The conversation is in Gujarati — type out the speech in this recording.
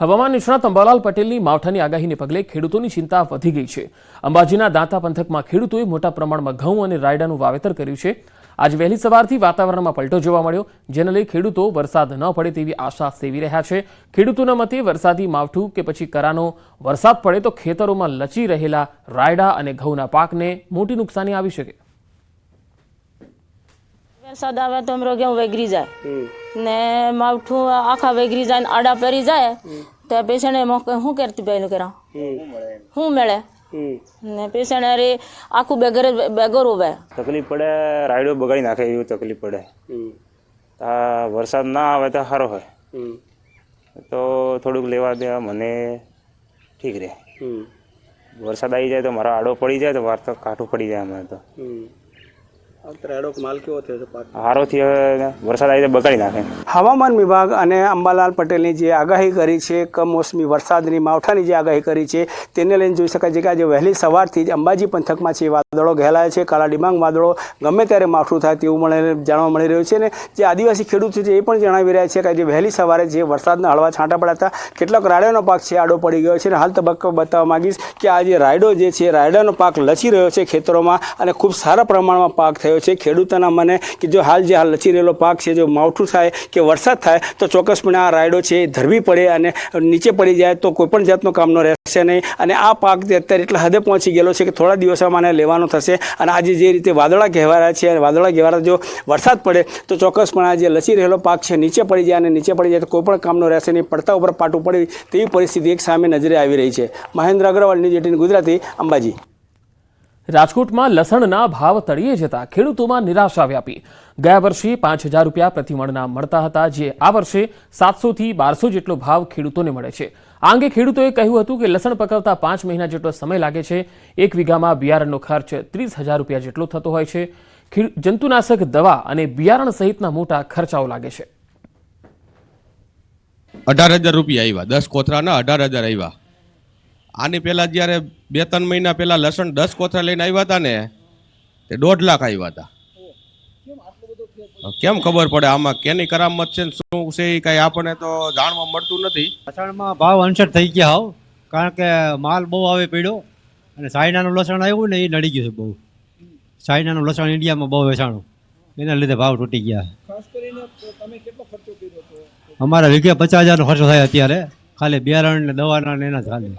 હવામાન નિષ્ણાત અંબાલાલ પટેલની માવઠાની આગાહીને પગલે ખેડૂતોની ચિંતા વધી ગઈ છે. અંબાજીના દાંતા પંથકમાં ખેડૂતોએ મોટા પ્રમાણમાં ઘઉં અને રાયડાનું વાવેતર કર્યું છે. આજ વહેલી સવારથી વાતાવરણમાં પલટો જોવા મળ્યો, જેને લઈ ખેડૂતો વરસાદ ન પડે તેવી આશા સેવી રહ્યા છે. ખેડૂતોના મતે વરસાદી માવઠું કે પછી કરાનો વરસાદ પડે તો ખેતરોમાં લચી રહેલા રાયડા અને ઘઉંના પાકને મોટી નુકસાની આવી શકે. વરસાદ આવે તો અમારો ઘઉં વેગરી જાય. ને માવઠું આખા વેગરી જાય ને આડા પરી જાય તો પેશન્ટ શું કરતી પહેલું કરા શું મળે? ને પેશન્ટ અરે આખું બેગર બેગર ઉભે. તકલીફ પડે રાયડો બગાડી નાખે એવું તકલીફ પડે. આ વરસાદ ના આવે તો સારો હોય. તો થોડુંક લેવા દેવા મને ઠીક રહે વરસાદ આવી જાય તો મારો આડો પડી જાય તો વાર તો કાઠું પડી જાય અમારે તો. હવે વરસાદ આવી બગાડી નાખે. હવામાન વિભાગ અને અંબાલાલ પટેલની જે આગાહી કરી છે કમોસમી વરસાદની માવઠાની જે આગાહી કરી છે તેને લઈને જોઈ શકાય છે કે આજે વહેલી સવારથી જ અંબાજી પંથકમાં છે વાદળો ઘેલાયા છે કાળા ડિબાંગ વાદળો ગમે ત્યારે માવઠું થાય તેવું મળે જાણવા મળી રહ્યું છે ને જે આદિવાસી ખેડૂતો છે એ પણ જણાવી રહ્યા છે કે આજે વહેલી સવારે જે વરસાદના હળવા છાંટા પડ્યા હતા કેટલાક રાયડોનો પાક છે આડો પડી ગયો છે અને હાલ તબક્કો બતાવવા માંગીશ કે આ જે રાયડો જે છે રાયડાનો પાક લચી રહ્યો છે ખેતરોમાં અને ખૂબ સારા પ્રમાણમાં પાક થયો છે. ખેડૂતોના મને કે જો હાલ જે હાલ લચી રહેલો પાક છે, જો માવઠું થાય કે વરસાદ થાય, તો ચોક્કસપણે આ રાયડો છે એ ધરવી પડે અને નીચે પડી જાય તો કોઈપણ જાતનો કામનો રહેશે નહીં. અને આ પાક અત્યારે એટલા હદે પહોંચી ગયેલો છે કે થોડા દિવસોમાં આને લેવાનો થશે. અને આજે જે રીતે વાદળા કહેવાયા છે અને વાદળા કહેવાયા જો વરસાદ પડે, તો ચોક્કસપણે આ જે લચી રહેલો પાક છે નીચે પડી જાય અને નીચે પડી જાય તો કોઈ પણ કામનો રહેશે નહીં. પડતા ઉપર પાટું પડે તેવી પરિસ્થિતિ એક સામે નજરે આવી રહી છે. Mahendra Agrawal news eighteen Gujarati Ambaji. રાજકોટમાં લસણના ભાવ તળિયે જતા ખેડૂતોમાં નિરાશા વ્યાપી ગયા વર્ષે પાંચ હજાર રૂપિયા પ્રતિમણના મળતા હતા, જે આ વર્ષે સાતસોથી બારસો જેટલો ભાવ ખેડૂતોને મળે છે. આ અંગે ખેડૂતોએ કહ્યું હતું કે લસણ પકવતા પાંચ મહિના જેટલો સમય લાગે છે. એક વીઘામાં બિયારણનો ખર્ચ ત્રીસ હજાર રૂપિયા જેટલો થતો હોય છે. જંતુનાશક દવા અને બિયારણ સહિતના મોટા ખર્ચાઓ લાગે છે. અઢાર હજાર રૂપિયા આવ્યા દસ કોથરાના અઢાર હજાર આવ્યા આની પહેલાં જ્યારે બે ત્રણ મહિના પહેલાં લસણ દસ કોથળા લઈને આવ્યા હતા ને તે દોઢ લાખ આવ્યા હતા. કેમ ખબર પડે આમાં કેની કરામત છે ને શું છે એ કાંઈ આપણને તો જાણવા મળતું નથી. લસણમાં ભાવ અનસર થઈ ગયા હોવ કારણ કે માલ બહુ આવે પડ્યો અને સાયનાનું લસણ આવ્યું ને એ નડી ગયું છે બહુ. સાયનાનું લસણ ઇન્ડિયામાં બહુ વેચાણું. એના લીધે ભાવ તૂટી ગયા. અમારા વીઘે પચાસ હજારનો ખર્ચો થાય અત્યારે. ખાલી બિયારણ ને દવાના ને એના ખાલી